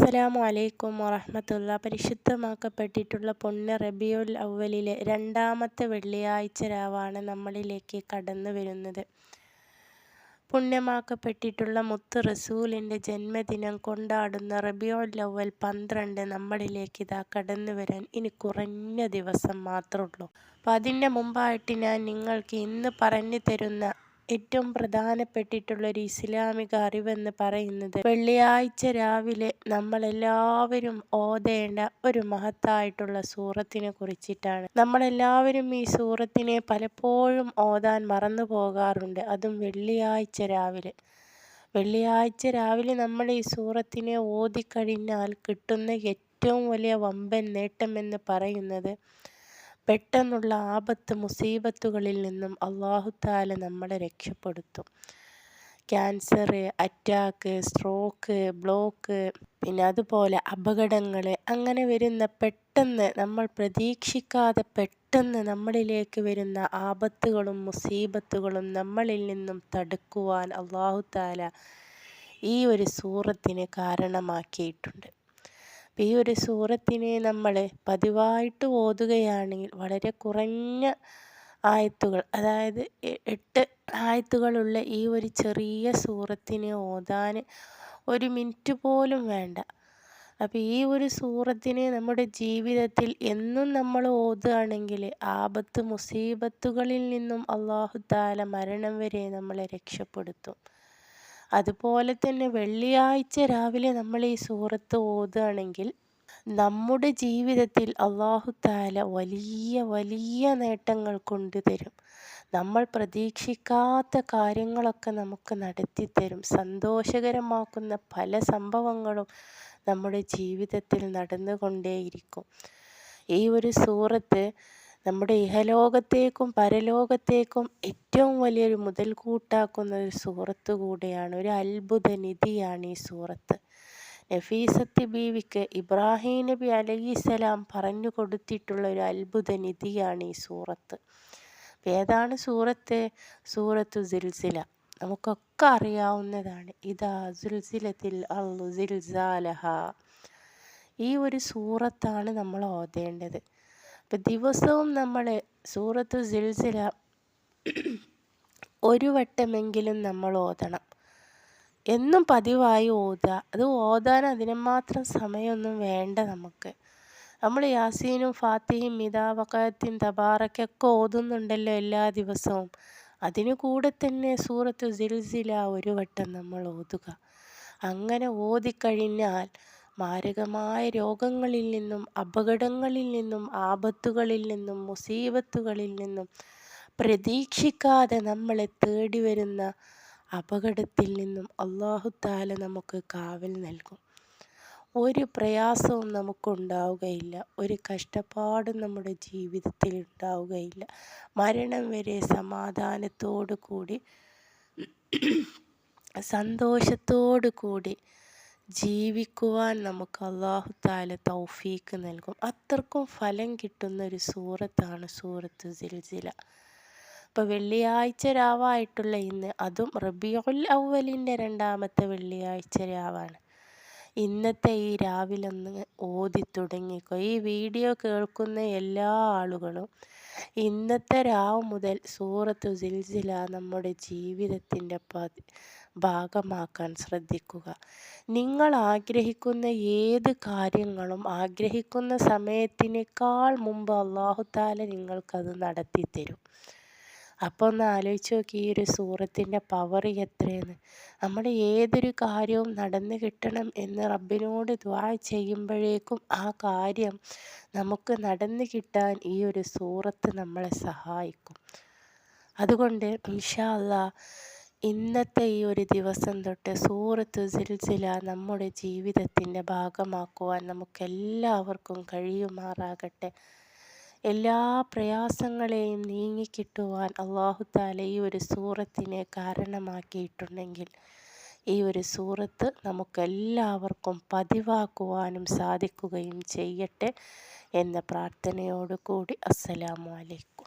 അസ്സലാമു അലൈക്കും വറഹമത്തുള്ള. പരിശുദ്ധമാക്കപ്പെട്ടിട്ടുള്ള പൊണ്ണ് റബിയുൽ അവലിലെ രണ്ടാമത്തെ വെള്ളിയാഴ്ച രാവാണ് നമ്മളിലേക്ക് കടന്നു വരുന്നത്. പുണ്യമാക്കപ്പെട്ടിട്ടുള്ള മുത്ത് റസൂലിന്റെ ജന്മദിനം കൊണ്ടാടുന്ന റബിയുൽ അവൽ പന്ത്രണ്ട് നമ്മളിലേക്ക് ഇതാ കടന്നു വരാൻ ഇനി കുറഞ്ഞ ദിവസം മാത്രമുള്ളൂ. അപ്പോൾ അതിന്റെ മുമ്പായിട്ട് ഞാൻ നിങ്ങൾക്ക് ഇന്ന് പറഞ്ഞു തരുന്ന ഏറ്റവും പ്രധാനപ്പെട്ടിട്ടുള്ള ഒരു ഇസ്ലാമിക അറിവെന്ന് പറയുന്നത് വെള്ളിയാഴ്ച രാവിലെ നമ്മളെല്ലാവരും ഓതേണ്ട ഒരു മഹത്തായിട്ടുള്ള സൂറത്തിനെ കുറിച്ചിട്ടാണ്. നമ്മളെല്ലാവരും ഈ സൂറത്തിനെ പലപ്പോഴും ഓതാൻ മറന്നു പോകാറുണ്ട്. അതും വെള്ളിയാഴ്ച രാവിലെ. വെള്ളിയാഴ്ച രാവിലെ നമ്മൾ ഈ സൂറത്തിനെ ഓതിക്കഴിഞ്ഞാൽ കിട്ടുന്ന ഏറ്റവും വലിയ വമ്പൻ നേട്ടമെന്ന് പറയുന്നത് പെട്ടെന്നുള്ള ആപത്ത് മുസീബത്തുകളിൽ നിന്നും അള്ളാഹുത്താല നമ്മളെ രക്ഷപ്പെടുത്തും. ക്യാൻസർ അറ്റാക്ക് സ്ട്രോക്ക് ബ്ലോക്ക് പിന്നെ അതുപോലെ അപകടങ്ങൾ അങ്ങനെ വരുന്ന പെട്ടെന്ന് നമ്മൾ പ്രതീക്ഷിക്കാതെ പെട്ടെന്ന് നമ്മളിലേക്ക് വരുന്ന ആപത്തുകളും മുസീബത്തുകളും നമ്മളിൽ നിന്നും തടുക്കുവാൻ അള്ളാഹുത്താല ഈ ഒരു സൂറത്തിന് കാരണമാക്കിയിട്ടുണ്ട്. ഈ ഒരു സൂറത്തിനെ നമ്മൾ പതിവായിട്ട് ഓതുകയാണെങ്കിൽ വളരെ കുറഞ്ഞ ആയത്തുകൾ അതായത് എട്ട് ആയത്തുകളുള്ള ഈ ഒരു ചെറിയ സൂറത്തിനെ ഓതാൻ ഒരു മിനിറ്റ് പോലും വേണ്ട. അപ്പോൾ ഈ ഒരു സൂറത്തിനെ നമ്മുടെ ജീവിതത്തിൽ എന്നും നമ്മൾ ഓതുകയാണെങ്കിൽ ആപത്ത് മുസീബത്തുകളിൽ നിന്നും അള്ളാഹു താല മരണം വരെ നമ്മളെ രക്ഷപ്പെടുത്തും. അതുപോലെ തന്നെ വെള്ളിയാഴ്ച രാവിലെ നമ്മൾ ഈ സൂറത്ത് ഓതുകയാണെങ്കിൽ നമ്മുടെ ജീവിതത്തിൽ അള്ളാഹു താല വലിയ വലിയ നേട്ടങ്ങൾ കൊണ്ടുതരും. നമ്മൾ പ്രതീക്ഷിക്കാത്ത കാര്യങ്ങളൊക്കെ നമുക്ക് നടത്തിത്തരും. സന്തോഷകരമാക്കുന്ന പല സംഭവങ്ങളും നമ്മുടെ ജീവിതത്തിൽ നടന്നുകൊണ്ടേയിരിക്കും. ഈ ഒരു സൂറത്ത് നമ്മുടെ ഇഹലോകത്തേക്കും പരലോകത്തേക്കും ഏറ്റവും വലിയൊരു മുതൽക്കൂട്ടാക്കുന്ന ഒരു സൂറത്ത് കൂടെയാണ് ഒരു അത്ഭുത നിധിയാണ് ഈ സൂറത്ത് നഫീസത്ത് ബീവിക്ക് ഇബ്രാഹിം നബി അലഹിസലാം പറഞ്ഞു കൊടുത്തിട്ടുള്ള ഒരു അത്ഭുത നിധിയാണ് ഈ സൂറത്ത് ഏതാണ് സൂറത്ത് സൂറത്ത് സിൽസില. നമുക്കൊക്കെ അറിയാവുന്നതാണ്. ഇതാ സുൽസിലത്തിൽ അള്ളു സിൽസാലഹ ഈ ഒരു സൂറത്താണ് നമ്മൾ ഓതേണ്ടത്. അപ്പം ദിവസവും നമ്മൾ സൂറത്ത് സിൽസില ഒരു വട്ടമെങ്കിലും നമ്മൾ ഓതണം. എന്നും പതിവായി ഓതുക. അത് ഓതാൻ അതിന് മാത്രം സമയമൊന്നും വേണ്ട നമുക്ക്. നമ്മൾ യാസീനും ഫാത്തിയും മിതാവക്കത്തിൻ തബാറക്കൊക്കെ ഓതുന്നുണ്ടല്ലോ എല്ലാ ദിവസവും. അതിനു കൂടെ തന്നെ സൂറത്ത് സിൽസില ഒരു വട്ടം നമ്മൾ ഓതുക. അങ്ങനെ ഓതിക്കഴിഞ്ഞാൽ മാരകമായ രോഗങ്ങളിൽ നിന്നും അപകടങ്ങളിൽ നിന്നും ആപത്തുകളിൽ നിന്നും മുസീബത്തുകളിൽ നിന്നും പ്രതീക്ഷിക്കാതെ നമ്മളെ തേടി വരുന്ന അപകടത്തിൽ നിന്നും അള്ളാഹുത്താല നമുക്ക് കാവൽ നൽകും. ഒരു പ്രയാസവും നമുക്കുണ്ടാവുകയില്ല. ഒരു കഷ്ടപ്പാടും നമ്മുടെ ജീവിതത്തിൽ ഉണ്ടാവുകയില്ല. മരണം വരെ സമാധാനത്തോടു കൂടി സന്തോഷത്തോടു കൂടി ജീവിക്കുവാൻ നമുക്ക് അള്ളാഹു താല തൗഫീക്ക് നൽകും. അത്രക്കും ഫലം കിട്ടുന്ന ഒരു സൂറത്താണ് സൂറത്ത് സിൽസില. അപ്പോൾ വെള്ളിയാഴ്ച രാവായിട്ടുള്ള ഇന്ന് അതും റബിയുൽ അവലിന്റെ രണ്ടാമത്തെ വെള്ളിയാഴ്ച രാവാണ്. ഇന്നത്തെ ഈ രാവിലൊന്ന് ഓതി തുടങ്ങിക്കോ. ഈ വീഡിയോ കേൾക്കുന്ന എല്ലാ ആളുകളും ഇന്നത്തെ രാവ് മുതൽ സൂറത്ത് സിൽസില നമ്മുടെ ജീവിതത്തിന്റെ പതി ഭാഗമാക്കാൻ ശ്രദ്ധിക്കുക. നിങ്ങൾ ആഗ്രഹിക്കുന്ന ഏത് കാര്യങ്ങളും ആഗ്രഹിക്കുന്ന സമയത്തിനേക്കാൾ മുമ്പ് അള്ളാഹുത്താല നിങ്ങൾക്കത് നടത്തി തരും അപ്പോൾ ഒന്ന് ആലോചിച്ച് നോക്കി ഈ ഒരു സൂറത്തിന്റെ പവർ എത്രയെന്ന് നമ്മൾ ഏതൊരു കാര്യവും നടന്നു കിട്ടണം എന്ന് റബ്ബിനോട് ദ്വാ ചെയ്യുമ്പോഴേക്കും ആ കാര്യം നമുക്ക് നടന്നു കിട്ടാൻ ഈ ഒരു സൂറത്ത് നമ്മളെ സഹായിക്കും. അതുകൊണ്ട് ഇൻഷാ അല്ലാ ഇന്നത്തെ ഈ ഒരു ദിവസം തൊട്ട് സൂറത്ത് സിൽസില നമ്മുടെ ജീവിതത്തിന്റെ ഭാഗമാക്കുവാൻ നമുക്കെല്ലാവർക്കും കഴിയുമാറാകട്ടെ. എല്ലാ പ്രയാസങ്ങളെയും നീങ്ങിക്കിട്ടുവാൻ അള്ളാഹുത്താല ഈ ഒരു സൂറത്തിനെ കാരണമാക്കിയിട്ടുണ്ടെങ്കിൽ ഈ ഒരു സൂറത്ത് നമുക്കെല്ലാവർക്കും പതിവാക്കുവാനും സാധിക്കുകയും ചെയ്യട്ടെ എന്ന പ്രാർത്ഥനയോടുകൂടി അസ്സലാമു അലൈക്കും.